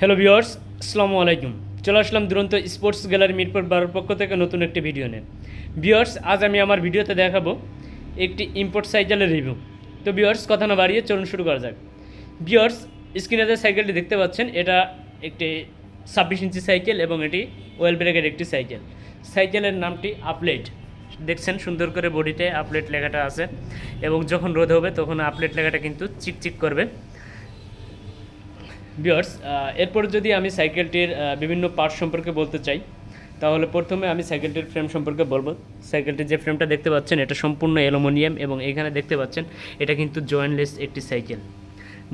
Hello viewers আসসালামু আলাইকুম। চলে আসলাম দুরন্ত স্পোর্টস গ্যালারি মিরপুর বারোর পক্ষ থেকে নতুন একটি ভিডিও নিয়ে। ভিওর্স আজ আমি আমার ভিডিওতে দেখাবো একটি ইম্পোর্ট সাইকেলের রিভিউ তো ভিওর্স কথা না বাড়িয়ে চলুন শুরু করা যাক। ভিওর্স স্ক্রিনে যে সাইকেলটি দেখতে পাচ্ছেন, এটা একটি ছাব্বিশ ইঞ্চি সাইকেল এবং এটি ওয়েল ব্রেকের একটি সাইকেল সাইকেলের নামটি আপলেট দেখছেন, সুন্দর করে বডিতে আপলেট লেখাটা আছে। এবং যখন রোদ হবে, তখন আপলেট লেখাটা কিন্তু চিকচিক করবে। বিয়ার্স এরপর যদি আমি সাইকেলটির বিভিন্ন পার্ট সম্পর্কে বলতে চাই, তাহলে প্রথমে আমি সাইকেলটির ফ্রেম সম্পর্কে বলব। সাইকেলটির যে ফ্রেমটা দেখতে পাচ্ছেন, এটা সম্পূর্ণ অ্যালুমিনিয়াম এবং এখানে দেখতে পাচ্ছেন, এটা কিন্তু জয়েন্টলেস একটি সাইকেল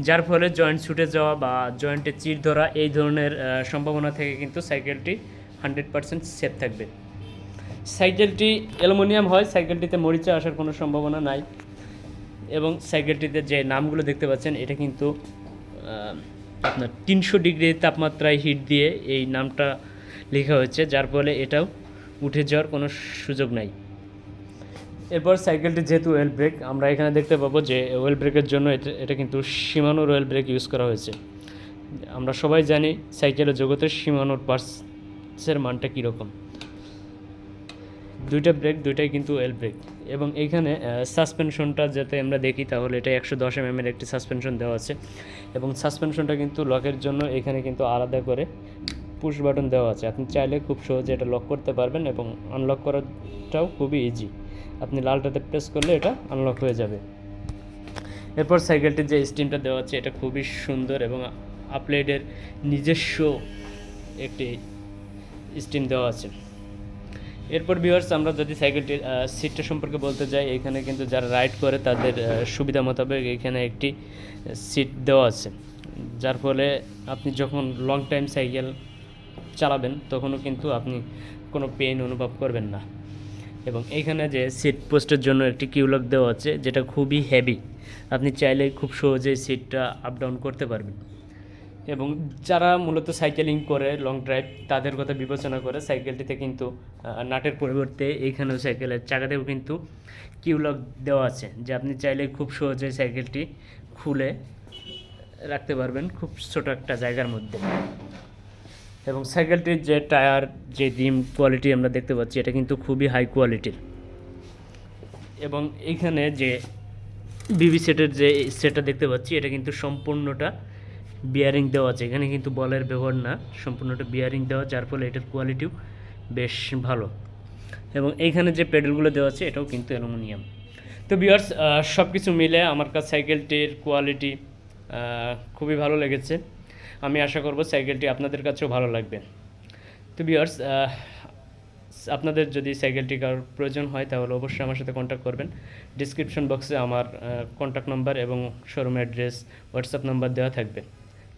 যার ফলে জয়েন্ট ছুটে যাওয়া বা জয়েন্টে চির ধরা, এই ধরনের সম্ভাবনা থেকে কিন্তু সাইকেলটি হান্ড্রেড পারসেন্ট সেফ থাকবে। সাইকেলটি অ্যালুমিনিয়াম হয় সাইকেলটিতে মরিচা আসার কোনো সম্ভাবনা নাই। এবং সাইকেলটিতে যে নামগুলো দেখতে পাচ্ছেন, এটা কিন্তু আপনার তিনশো ডিগ্রি তাপমাত্রায় হিট দিয়ে এই নামটা লেখা হয়েছে, যার ফলে এটাও উঠে যাওয়ার কোনো সুযোগ নাই। এরপর সাইকেলটি যেহেতু ওয়েল ব্রেক আমরা এখানে দেখতে পাবো যে ওয়েল ব্রেকের জন্য এটা এটা কিন্তু সীমানোর ওয়েল ব্রেক ইউজ করা হয়েছে। আমরা সবাই জানি সাইকেলের জগতের সীমানোর পার্টসের মানটা কীরকম। দুইটা ব্রেক, দুইটাই কিন্তু এল ব্রেক এবং এইখানে সাসপেনশনটা যাতে আমরা দেখি, তাহলে এটা একশো দশ এম এর একটি সাসপেনশন দেওয়া আছে। এবং সাসপেনশনটা কিন্তু লকের জন্য এখানে কিন্তু আলাদা করে পুশ বাটন দেওয়া আছে। আপনি চাইলে খুব সহজে এটা লক করতে পারবেন এবং আনলক করাটাও খুবই ইজি আপনি লালটাতে প্রেস করলে এটা আনলক হয়ে যাবে। এরপর সাইকেলটির যে স্টিমটা দেওয়া আছে, এটা খুবই সুন্দর এবং আপলেডের নিজস্ব একটি স্টিম দেওয়া আছে। এরপর ভিউয়ার্স আমরা যদি সাইকেলটির সিটটা সম্পর্কে বলতে যাই, এখানে কিন্তু যারা রাইড করে তাদের সুবিধা মোতাবেক এখানে একটি সিট দেওয়া আছে। যার ফলে আপনি যখন লং টাইম সাইকেল চালাবেন, তখনও কিন্তু আপনি কোনো পেইন অনুভব করবেন না। এবং এইখানে যে সিট পোস্টের জন্য একটি কিউলক দেওয়া আছে, যেটা খুবই হেভি আপনি চাইলে খুব সহজেই সিটটা আপ ডাউন করতে পারবেন। এবং যারা মূলত সাইকেলিং করে লং ড্রাইভ তাদের কথা বিবেচনা করে সাইকেলটিতে কিন্তু নাটের পরিবর্তে এইখানেও সাইকেলের চাকাতেও কিন্তু কিউলক দেওয়া আছে, যে আপনি চাইলে খুব সহজে সাইকেলটি খুলে রাখতে পারবেন খুব ছোট একটা জায়গার মধ্যে। এবং সাইকেলটির যে টায়ার, যে ডিম কোয়ালিটি আমরা দেখতে পাচ্ছি, এটা কিন্তু খুবই হাই কোয়ালিটির এবং এইখানে যে বিবি সেটের যে সেটটা দেখতে পাচ্ছি, এটা কিন্তু সম্পূর্ণটা বিয়ারিং দেওয়া আছে। এখানে কিন্তু বলের ব্যবহার না, সম্পূর্ণটা বিয়ারিং দেওয়া, যার ফলে এটার কোয়ালিটিও বেশ ভালো। এবং এইখানে যে পেডেলগুলো দেওয়া আছে, এটাও কিন্তু অ্যালুমিনিয়াম। তো বিয়ার্স সব কিছু মিলে আমার কাছে সাইকেলটির কোয়ালিটি খুবই ভালো লেগেছে। আমি আশা করব সাইকেলটি আপনাদের কাছেও ভালো লাগবে। তো বিয়ার্স আপনাদের যদি সাইকেলটি কারোর প্রয়োজন হয়, তাহলে অবশ্যই আমার সাথে কন্ট্যাক্ট করবেন। ডিসক্রিপশন বক্সে আমার কন্ট্যাক্ট নাম্বার এবং শোরুম অ্যাড্রেস হোয়াটসঅ্যাপ নাম্বার দেওয়া থাকবে।